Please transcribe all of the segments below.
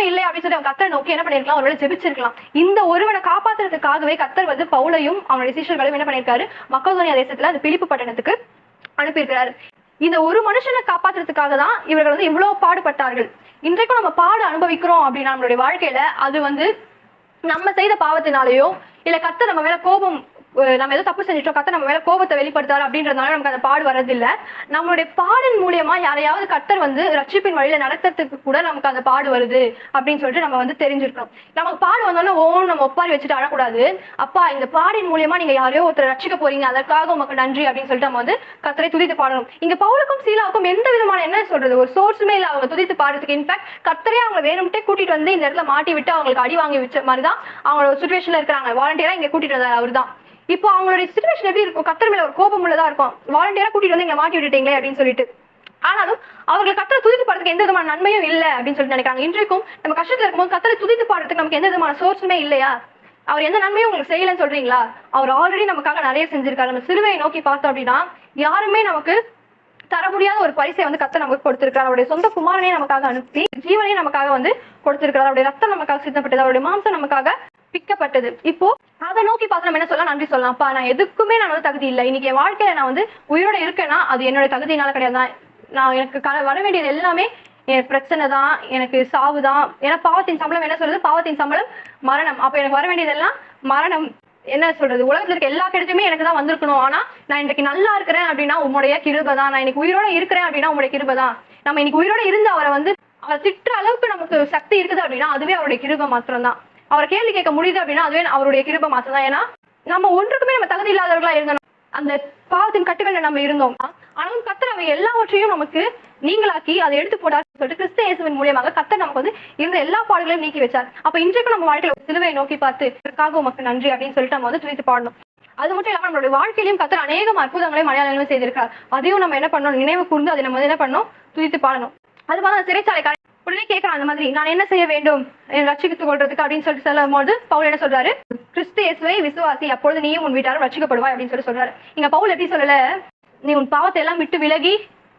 யாருமே இல்லை அப்படின்னு சொல்லி அவன் கத்தரை நோக்கி என்ன பண்ணிருக்கலாம் ஒருவேளை ஜெபிச்சிருக்கலாம். இந்த ஒருவனை காப்பாத்துறதுக்காகவே கத்தர் வந்து பவுலையும் அவனுடைய சீஷர்களையும் என்ன பண்ணிருக்காரு மக்கள்தோனியா தேசத்துல அந்த பிலிப்பு பட்டணத்துக்கு அனுப்பியிருக்கிறாரு. இந்த ஒரு மனுஷனை காப்பாத்துறதுக்காக தான் இவர்கள் வந்து இவ்வளவு பாடுபட்டார்கள். இன்றைக்கும் நம்ம பாடு அனுபவிக்கிறோம் அப்படின்னா நம்மளுடைய வாழ்க்கையில அது வந்து நம்ம செய்த பாவத்தினாலேயோ இல்ல கத்த நம்ம மேல கோபம் நம்ம ஏதோ தப்பு செஞ்சிட்டோம் கத்த நம்ம மேல கோபத்தை வெளிப்படுத்தாரு அப்படின்றதுனால நமக்கு அந்த பாடு வர்றதில்ல. நம்மளுடைய பாடல் மூலியமா யாரையாவது கத்தர் வந்து ரட்சிப்பின் வழியில நடத்துறதுக்கு கூட நமக்கு அந்த பாடு வருது அப்படின்னு சொல்லிட்டு நம்ம வந்து தெரிஞ்சிருக்கோம் நமக்கு பாடு வந்தோம்னா ஓ நம்ம ஒப்பாரி வச்சுட்டு அழக்கூடாது. அப்பா இந்த பாடின் மூலியமா நீங்க யாரையோ ஒருத்தர் ரட்சிக்க போறீங்க. அதற்காக உமக்கு நன்றி அப்படின்னு சொல்லிட்டு நம்ம வந்து கத்தரை துதித்து பாடணும். இங்க பவுலுக்கும் சீலாவுக்கும் எந்த விதமான என்ன சொல்றது ஒரு சோர்ஸுமே இல்ல. அவங்க துதித்து பாடுறதுக்கு. இன்ஃபேக்ட் கத்தரே அவங்க வேணும்ட்டே கூட்டிட்டு வந்து இந்த இடத்துல மாட்டி விட்டு அவங்களுக்கு அடி வாங்கி வச்ச மாதிரி தான் அவங்களோட சுச்சுவேஷன்ல இருக்கிறாங்க. வாலண்டியரா இங்க கூட்டிட்டு வந்தார் அவர் தான் இப்போ அவங்களுடைய சுச்சுவேஷன் எப்படி இருக்கும்? கத்தர் மேல ஒரு கோபம் உள்ளதா இருக்கும்? வாலண்டியரா கூட்டிட்டு வந்து எங்களை மாட்டி விட்டுட்டீங்களே அப்படின்னு சொல்லிட்டு. ஆனாலும் அவர்கள் கத்தரை துதித்து பாடுறதுக்கு எந்த விதமான நன்மையும் இல்லை அப்படின்னு சொல்லிட்டு நினைக்கிறாங்க. இன்றைக்கும் நம்ம கஷ்டத்துல இருக்கும்போது கத்தரை துதித்து பாடுறதுக்கு நமக்கு எந்த விதமான சோர்ஸுமே இல்லையா? அவர் எந்த நன்மையும் உங்களுக்கு செய்யலன்னு சொல்றீங்களா? அவர் ஆல்ரெடி நமக்காக நிறைய செஞ்சிருக்காரு. நம்ம சிலுவையை நோக்கி பார்த்தோம் அப்படின்னா யாருமே நமக்கு தர முடியாத ஒரு பரிசை வந்து கத்த நமக்கு கொடுத்திருக்கார் அவருடைய சொந்த குமாரனே நமக்காக அனுப்பி ஜீவனையும் நமக்காக வந்து கொடுத்திருக்கிறார். அவருடைய ரத்தம் நமக்காக சித்தப்பட்டது. அவருடைய மாம்சம் நமக்காக பிக்கப்பட்டது. இப்போ அதை நோக்கி பார்த்து நம்ம என்ன சொல்லலாம்? நன்றி சொல்லலாம். அப்பா நான் எதுக்குமே நான் வந்து தகுதி இல்லை. இன்னைக்கு என் வாழ்க்கையில நான் வந்து உயிரோட இருக்கேன்னா அது என்னோட தகுதியினால கிடையாது. நான் நான் எனக்கு க- வர வேண்டியது எல்லாமே என் பிரச்சனை தான் எனக்கு சாவு தான். ஏன்னா பாவத்தின் சம்பளம் என்ன சொல்றது? பாவத்தின் சம்பளம் மரணம். அப்ப எனக்கு வர வேண்டியதெல்லாம் மரணம். என்ன சொல்றது? உலகத்துல இருக்க எல்லா கிடைச்சுமே எனக்கு தான் வந்திருக்கணும். ஆனா நான் இன்னைக்கு நல்லா இருக்கிறேன் அப்படின்னா உங்களுடைய கிருபை தான். நான் இன்னைக்கு உயிரோட இருக்கிறேன் அப்படின்னா உங்களுடைய கிருபை தான். நம்ம இன்னைக்கு உயிரோட இருந்து அவரை வந்து அவர் திட்டுற அளவுக்கு நமக்கு சக்தி இருக்குது அப்படின்னா அதுவே அவருடைய கிருபை மாத்திரம் தான் அவரை கேள்வி கேட்க முடியுது அப்படின்னா அதுவே அவருடைய கிருப மாசம் தான் ஏன்னா நம்ம ஒன்றுக்குமே நம்ம தகுதி இல்லாதவர்களா இருந்தோம் அந்த பாவத்தின் கட்டுகள்ல நம்ம இருந்தோம். ஆனாலும் கத்தர் அவை எல்லாவற்றையும் நமக்கு நீங்களாக்கி அதை எடுத்து போடார் சொல்லிட்டு கிறிஸ்த இயேசுவின் மூலியமாக கத்தர் நமக்கு வந்து இருந்த எல்லா பாடுகளையும் நீக்கி வச்சார். அப்ப இன்றைக்கும் நம்ம வாழ்க்கையில ஒரு சிலுவையை நோக்கி பார்த்து இதற்காக உமக்கு நன்றி அப்படின்னு சொல்லிட்டு நம்ம வந்து துதித்து பாடணும். அது மட்டும் இல்லாம நம்மளுடைய வாழ்க்கையிலும் கத்தர் அநேகம் அற்புதங்களையும் மலையாளங்களும் செய்திருக்கார் அதையும் நம்ம என்ன பண்ணணும்? நினைவு கூர்ந்து அதை நம்ம என்ன பண்ணணும்? துதித்து பாடணும். அது மாதிரி சிறைச்சாலை உடனே கேட்கறான் அந்த மாதிரி நான் என்ன செய்ய வேண்டும்? என்னை கொள்றதுக்கு அப்படின்னு சொல்லிட்டு சொல்லும் போது பவுல் என்ன சொல்றாரு? கிறிஸ்து இயேசுவை விசுவாசி அப்பொழுது நீயும் உன் வீட்டாரும் ரட்சிக்கப்படுவாய் அப்படின்னு சொல்லி சொல்றாரு. இங்க பவுல் எப்படி சொல்லல? நீ உன் பாவத்தை எல்லாம் விட்டு விலகி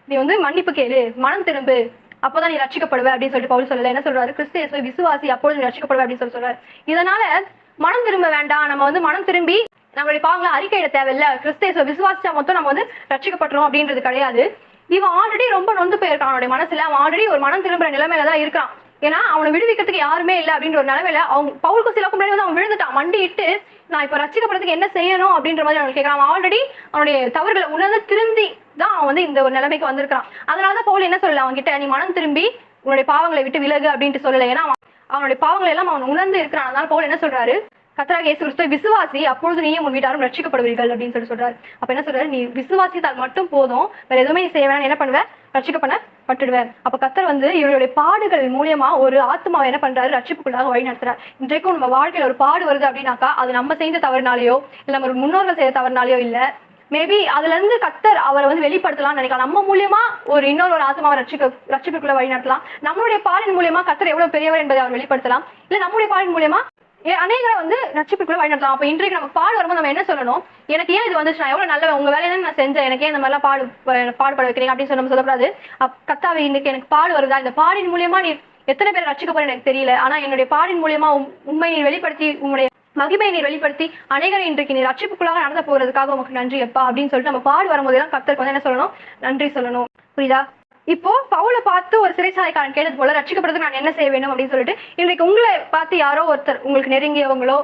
நீ வந்து மன்னிப்பு கேளு மனம் திரும்பு அப்பதான் நீ ரட்சிக்கப்படுவ அப்படின்னு சொல்லிட்டு பவுல் சொல்லல. என்ன சொல்றாரு? கிறிஸ்து இயேசுவை விசுவாசி அப்பொழுது நீ ரட்சிக்கப்படுவ அப்படின்னு சொல்லி சொல்றாரு. இதனால மனம் திரும்ப வேண்டாம். நம்ம வந்து மனம் திரும்பி நம்மளுடைய பாவங்களை அறிக்கையிட தேவையில்ல. கிறிஸ்து இயேசுவை விசுவாசிச்சா மொத்தம் நம்ம வந்து ரட்சிக்கப்படுறோம் அப்படின்றது கிடையாது. இவன் ஆல்ரெடி ரொம்ப நொந்து போயிருக்கான் அவனுடைய மனசுல. அவன் ஆல்ரெடி ஒரு மனம் திரும்புற நிலைமையில தான் இருக்கான். ஏன்னா அவனை விடுவிக்கிறதுக்கு யாருமே இல்லை அப்படின்ற ஒரு நிலைமையில அவங்க பவுலுக்கு சில முன்னாடி வந்து அவன் விழுந்துட்டான். மண்டி இட்டு நான் இப்ப ரசிக்கப்படுறதுக்கு என்ன செய்யணும் அப்படின்ற மாதிரி அவனுக்கு கேட்கறான் அவன் ஆல்ரெடி அவனுடைய தவறுகளை உணர்ந்து திருந்தி தான் அவன் வந்து இந்த ஒரு நிலைமைக்கு வந்திருக்கான் அதனாலதான் பவுல் என்ன சொல்லல அவன் கிட்ட நீ மனம் திரும்பி உன்னுடைய பாவங்களை விட்டு விலகு அப்படின்ட்டு சொல்லல. ஏன்னா அவன் அவனுடைய பாவங்களை எல்லாம் அவன் உணர்ந்து இருக்கிறான். அதனால பவுல் என்ன சொல்றாரு? கத்தராக இயேசு கிறிஸ்துவ விசுவாசி அப்பொழுது நீயும் உன் வீட்டாரும் ரட்சிக்கப்படுவீர்கள் அப்படின்னு சொல்லி சொல்றாரு. அப்ப என்ன சொல்றாரு? நீ விசுவாசித்தால் மட்டும் போதும் வேற எதுவுமே நீ செய்ய வேணாம் என்ன பண்ணுவேன் ரட்சிக்கப்பட பட்டுடுவேன் அப்ப கத்தர் வந்து இவருடைய பாடுகள் மூலியமா ஒரு ஆத்மாவை என்ன பண்றாரு? ரட்சிப்புக்குள்ளாக வழி நடத்துறாரு. இன்றைக்கும் நம்ம வாழ்க்கையில ஒரு பாடு வருது அப்படின்னாக்கா அது நம்ம செய்த தவறுனாலயோ இல்ல நம்ம முன்னோர்கள் செய்த தவறுனாலயோ இல்ல மேபி அதுல இருந்து கத்தர் அவரை வந்து வெளிப்படுத்தலாம்னு நினைக்கலாம். நம்ம மூலியமா ஒரு இன்னொரு ஒரு ஆத்மாவை ரட்சிக்க ரட்சிப்புக்குள்ள வழி நடத்தலாம். நம்மளுடைய பாலின் மூலியமா கத்தர் எவ்வளவு பெரியவர் என்பதை அவர் வெளிப்படுத்தலாம். இல்ல நம்முடைய பாலின் மூலியமா அநேகரை வந்து ரட்சிப்புக்குள்ள வழிநடத்தலாம். அப்போ அப்ப இன்றைக்கு நமக்கு பாடு வரும்போது நம்ம என்ன சொல்லணும்? எனக்கு ஏன் இது வந்துச்சு நான் எவ்வளவு நல்ல உங்க வேலையை நான் செஞ்சேன். எனக்கு ஏன் இந்த மாதிரிலாம் பாடு பாடுபட வைக்கிறீங்க அப்படின்னு சொல்லி நம்ம சொல்லக்கூடாது. அப்- இன்னைக்கு எனக்கு பாடு வருதா? இந்த பாடின் மூலியமா நீ எத்தனை பேர் ரட்சிக்க போறேன்னு எனக்கு தெரியல. ஆனா என்னுடைய பாடின் மூலியமா உம்- உண்மை நீ வெளிப்படுத்தி உங்களுடைய மகிமையை நீர் வெளிப்படுத்தி அநேகரை இன்றைக்கு நீ ரட்சிப்புக்குள்ளாக நடந்த போறதுக்காக உமக்கு நன்றி அப்பா அப்படின்னு சொல்லிட்டு நம்ம பாடு வரும்போதெல்லாம் கத்தருக்கு வந்து என்ன சொல்லணும்? நன்றி சொல்லணும். புரியுதா? இப்போ பவுலை பார்த்து ஒரு சிறைச்சாலைக்காரன் கேட்டது போல ரட்சிக்கப்படுறதுக்கு நான் என்ன செய்ய வேண்டும் அப்படின்னு சொல்லிட்டு இன்றைக்கு உங்களை பார்த்து யாரோ ஒருத்தர் உங்களுக்கு நெருங்கியவங்களோ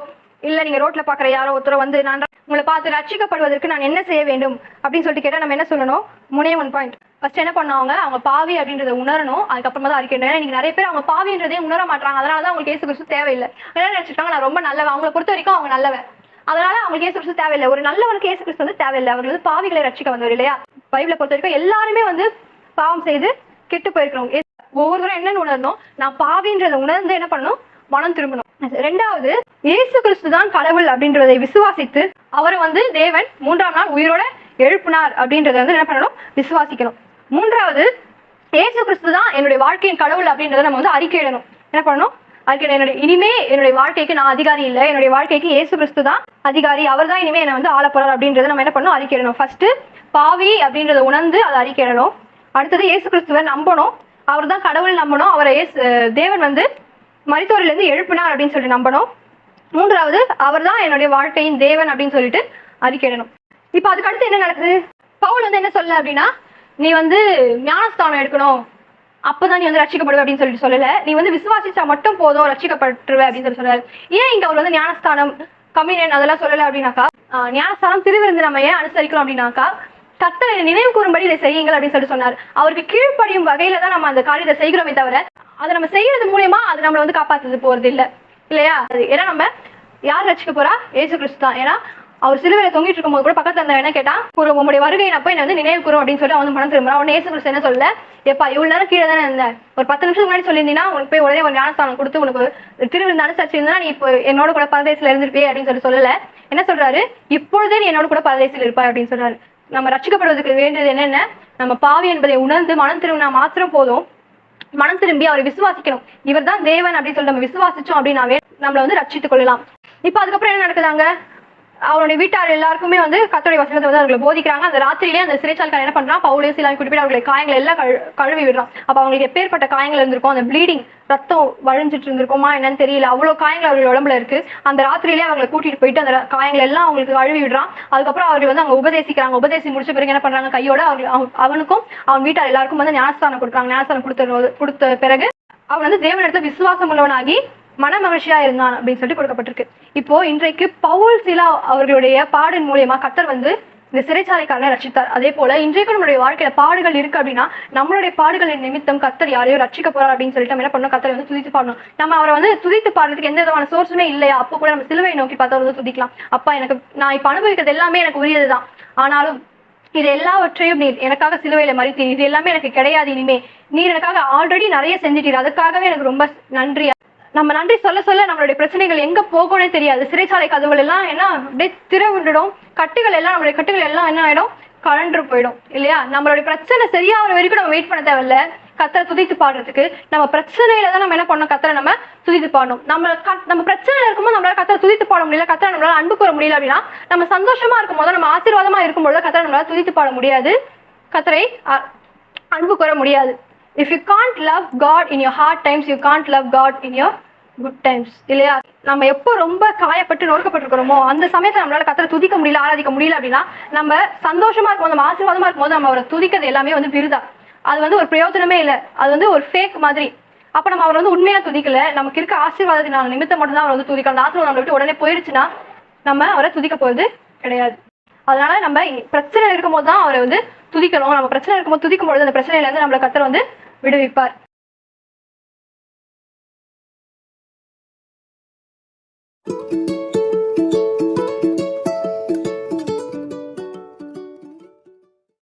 இல்ல நீங்க ரோட்ல பாக்குற யாரோ ஒருத்தர் வந்து நான் உங்களை பார்த்து ரட்சிக்கப்படுவதற்கு நான் என்ன செய்ய வேண்டும் அப்படின்னு சொல்லிட்டு கேட்டா நம்ம என்ன சொல்லணும்? முனே ஒன் பாயிண்ட் ஃபர்ஸ்ட் என்ன பண்ணுவாங்க? அவங்க பாவி அப்படின்றத உணரணும். அதுக்கப்புறமா தான் அறிக்கணும் ஏன்னா இன்னைக்கு நிறைய பேர் அவங்க பாவின்றதே உணர மாட்டாங்க அதனால தான் அவங்களுக்கு ஏசு குறிச்சு தேவையில்லை. என்ன நினைச்சிருக்காங்க நான் ரொம்ப நல்லவன். அவங்களை பொறுத்த வரைக்கும் அவங்க நல்லவன். அதனால அவங்களுக்கு ஏசு கிறிஸ்து தேவையில்லை. ஒரு நல்லவனுக்கு ஏசு கிறிஸ்து வந்து தேவையில்லை. அவர்கள் வந்து பாவிகளை ரட்சிக்க வந்தவர் இல்லையா? பைபிளை பொறுத்த வரைக்கும் எல்லாருமே வந்து பாவம் செய்து கெட்டு போயிருக்கிறோம் ஒவ்வொரு ஒவ்வொருத்தரும் என்னன்னு உணரணும் நான் பாவின்றதை உணர்ந்து என்ன பண்ணணும்? மனம் திரும்பணும். ரெண்டாவது இயேசு கிறிஸ்து தான் கடவுள் அப்படின்றதை விசுவாசித்து அவரை வந்து தேவன் மூன்றாம் நாள் உயிரோட எழுப்பினார் அப்படின்றத வந்து என்ன பண்ணணும்? விசுவாசிக்கணும். மூன்றாவது இயேசு கிறிஸ்து தான் என்னுடைய வாழ்க்கையின் கடவுள் அப்படின்றத நம்ம வந்து அறிக்கையிடணும் என்ன பண்ணணும்? அறிக்கை என்னுடைய இனிமே என்னுடைய வாழ்க்கைக்கு நான் அதிகாரி இல்லை. என்னுடைய வாழ்க்கைக்கு இயேசு கிறிஸ்து தான் அதிகாரி. அவர் தான் இனிமே என்னை வந்து ஆள போறார் அப்படின்றத நம்ம என்ன பண்ணணும்? அறிக்கையிடணும் ஃபர்ஸ்ட் பாவி அப்படின்றத உணர்ந்து அதை அறிக்கையிடணும் அடுத்தது இயேசு கிறிஸ்துவை நம்பணும். அவர் தான் கடவுள் நம்பணும். அவரை இயேசு தேவன் வந்து மரித்தோரில இருந்து எழுப்பினார் அப்படின்னு சொல்லிட்டு நம்பணும். மூன்றாவது அவர்தான் என்னுடைய வாழ்க்கையின் தேவன் அப்படின்னு சொல்லிட்டு அறிக்கையிடணும். இப்போ அதுக்கு அடுத்து என்ன நடக்குது? பவுல் வந்து என்ன சொல்ல அப்படின்னா நீ வந்து ஞானஸ்தானம் எடுக்கணும். அப்பதான் நீ வந்து ரட்சிக்கப்படுவ அப்படின்னு சொல்லிட்டு சொல்லல. நீ வந்து விசுவாசிச்சா மட்டும் போதும் ரட்சிக்கப்பட்டுருவ அப்படின்னு சொல்லி சொல்றாரு ஏன் இங்க அவர் வந்து ஞானஸ்தானம் கம்யூனியன் அதெல்லாம் சொல்லல அப்படின்னாக்கா? ஞானஸ்தானம் திருவிருந்து நம்ம ஏன் அனுசரிக்கிறோம் அப்படின்னாக்கா கத்தரை நினைவு கூறும்படி இதை செய்யுங்கள் அப்படின்னு சொல்லிட்டு சொன்னார். அவருக்கு கீழ்ப்படியும் வகையில தான் நம்ம அந்த காரியத்தை செய்கிறோமே தவிர அதை நம்ம செய்யறது மூலியமா அது நம்மளை வந்து காப்பாத்துறது போறது இல்ல இல்லையா? அது ஏன்னா நம்ம யார் ரசிக்க போறா? ஏசு கிறிஸ்து தான். ஏன்னா அவர் சிலுவையில தொங்கிட்டு இருக்கும்போது கூட பக்கத்துல இருந்த என்ன கேட்டா ஒரு உங்களுடைய வருகை அப்ப என்ன வந்து நினைவு கூறும் அப்படின்னு சொல்லி அவன் மனம் திரும்புறான். அவன் ஏசு கிறிஸ்து என்ன சொல்ல எப்பா இவ்வளவு நேரம் கீழே தானே இருந்தேன் ஒரு பத்து நிமிஷத்துக்கு முன்னாடி சொல்லியிருந்தீங்கன்னா உனக்கு போய் உடனே ஒரு ஞானஸ்தானம் கொடுத்து உனக்கு திருவிருந்து அனுசரிச்சிருந்தா நீ இப்போ என்னோட கூட பரதேசில இருந்திருப்பே அப்படின்னு சொல்லி சொல்லல. என்ன சொல்றாரு? இப்பொழுதே நீ என்னோட கூட பரதேசில இருப்பாய் அப்படின்னு சொல்றாரு. நம்ம ரட்சிக்கப்படுவதற்கு வேண்டியது என்னென்ன? நம்ம பாவி என்பதை உணர்ந்து மனம் திரும்பினா மாத்திரம் போதும். மனம் திரும்பி அவரை விசுவாசிக்கணும். இவர்தான் தேவன் அப்படின்னு சொல்லி நம்ம விசுவாசிச்சோம் அப்படின்னாவே நம்மளை வந்து ரட்சித்துக் கொள்ளலாம். இப்ப அதுக்கப்புறம் என்ன நடக்குதாங்க? அவருடைய வீட்டார் எல்லாருக்குமே வந்து கத்தோடைய வசனத்தை வந்து அவர்களை போதிக்கிறாங்க. அந்த ராத்திரியிலே அந்த சிறைச்சாலைக்காரன் என்ன பண்றான்? பவுலே சிலாவை குறிப்பிட்டு அவர்களை காயங்கள் எல்லாம் கழுவி விடுறான். அப்ப அவங்களுக்கு எப்பேற்பட்ட காயங்கள் இருந்திருக்கும் அந்த ப்ளீடிங் ரத்தம் வழிஞ்சிட்டு இருந்திருக்குமா என்னன்னு தெரியல. அவ்வளவு காயங்கள் அவர்கள் உடம்புல இருக்கு. அந்த ராத்திரியிலே அவங்களை கூட்டிட்டு போயிட்டு அந்த காயங்கள் எல்லாம் அவங்களுக்கு கழுவி விடுறான். அதுக்கப்புறம் அவர்கள் வந்து அவங்க உபதேசிக்கிறாங்க. உபதேசி முடிச்ச பிறகு என்ன பண்றாங்க? கையோட அவர்கள் அவனுக்கும் அவன் வீட்டார் எல்லாருக்கும் வந்து ஞானஸ்தானம் கொடுக்குறாங்க. ஞானஸ்தானம் கொடுத்த கொடுத்த பிறகு அவன் வந்து தேவனிடத்துல விசுவாசம் உள்ளவனாகி மன மகிழ்ச்சியா இருந்தான் அப்படின்னு சொல்லிட்டு கொடுக்கப்பட்டிருக்கு. இப்போ இன்றைக்கு பவுல் சிலா அவர்களுடைய பாடின் மூலியமா கத்தர் வந்து இந்த சிறைச்சாலைக்காரனை ரட்சித்தார். அதே போல இன்றைக்கு நம்மளுடைய வாழ்க்கையில பாடுகள் இருக்கு அப்படின்னா நம்மளுடைய பாடுகளின் நிமித்தம் கத்தர் யாரையோ ரட்சிக்க போறார் அப்படின்னு சொல்லிட்டு நம்ம என்ன பண்ணோம் கத்தரை வந்து துதித்து பாடணும். நம்ம அவரை வந்து துதித்து பாடுறதுக்கு எந்த விதமான சோர்ஸுமே இல்லையா? அப்போ கூட நம்ம சிலுவை நோக்கி பார்த்தா வந்து துதிக்கலாம். அப்பா எனக்கு நான் இப்ப அனுபவிக்கிறது எல்லாமே எனக்கு உரியதுதான். ஆனாலும் இது எல்லாவற்றையும் நீர் எனக்காக சிலுவையில மறித்தீர். இது எல்லாமே எனக்கு கிடையாது இனிமே. நீர் எனக்காக ஆல்ரெடி நிறைய செஞ்சிட்டீர். அதுக்காகவே எனக்கு ரொம்ப நன்றி நம்ம நன்றி சொல்ல சொல்ல நம்மளுடைய பிரச்சனைகள் எங்க போகணும்னு தெரியாது. சிறைச்சாலை கதவுகள் எல்லாம் என்ன அப்படியே திறவிட்டுடும் கட்டுகள் எல்லாம் நம்மளுடைய கட்டுகள் எல்லாம் என்ன ஆயிடும்? கழன்று போயிடும் இல்லையா? நம்மளுடைய பிரச்சனை சரியாகிற வரைக்கும் நம்ம வெயிட் பண்ண தேவையில்ல. கத்தரை துதித்து பாடுறதுக்கு. நம்ம பிரச்சனையில தான் நம்ம என்ன பண்ணணும்? கத்தரை நம்ம துதித்து பாடணும். நம்ம க- நம்ம பிரச்சனையில இருக்கும்போது நம்மளால கத்தரை துதித்து பாட முடியல கத்தரை நம்மளால அன்பு கூற முடியல அப்படின்னா நம்ம சந்தோஷமா இருக்கும்போது நம்ம ஆசீர்வாதமா இருக்கும்போது கத்தரை நம்மளால துதித்து பாட முடியாது. கத்தரை அன்பு கூற முடியாது. If you can't love God in your hard times you can't love God in your good times இல்லையா? நம்ம எப்போ ரொம்ப காயப்பட்டு நொறுக்கப்பட்டிருக்கிறோமோ அந்த சமயத்துல நம்மளால கத்தரை துதிக்க முடியல ஆராதிக்க முடியல அப்படின்னா நம்ம சந்தோஷமா இருக்கும்போது நம்ம ஆசீர்வாதமா இருக்கும்போது நம்ம அவரை துதிக்கிறது எல்லாமே வந்து விருதா அது வந்து ஒரு பிரயோஜனமே இல்லை. அது வந்து ஒரு ஃபேக் மாதிரி. அப்ப நம்ம அவர் வந்து உண்மையா துதிக்கல. நமக்கு இருக்க ஆசீர்வாதத்தினால நிமித்தம் மட்டும்தான் அவர் வந்து துதிக்கணும் அந்த ஆசீர்வாதம் நம்மளை விட்டு உடனே போயிடுச்சுன்னா நம்ம அவரை துதிக்க போகிறது கிடையாது. அதனால நம்ம பிரச்சனை இருக்கும்போது தான் அவரை வந்து துதிக்கணும். நம்ம பிரச்சனை இருக்கும்போது துதிக்கும் பொழுது அந்த பிரச்சனையில இருந்து நம்மளை கத்தர் வந்து விடுவிப்பார்.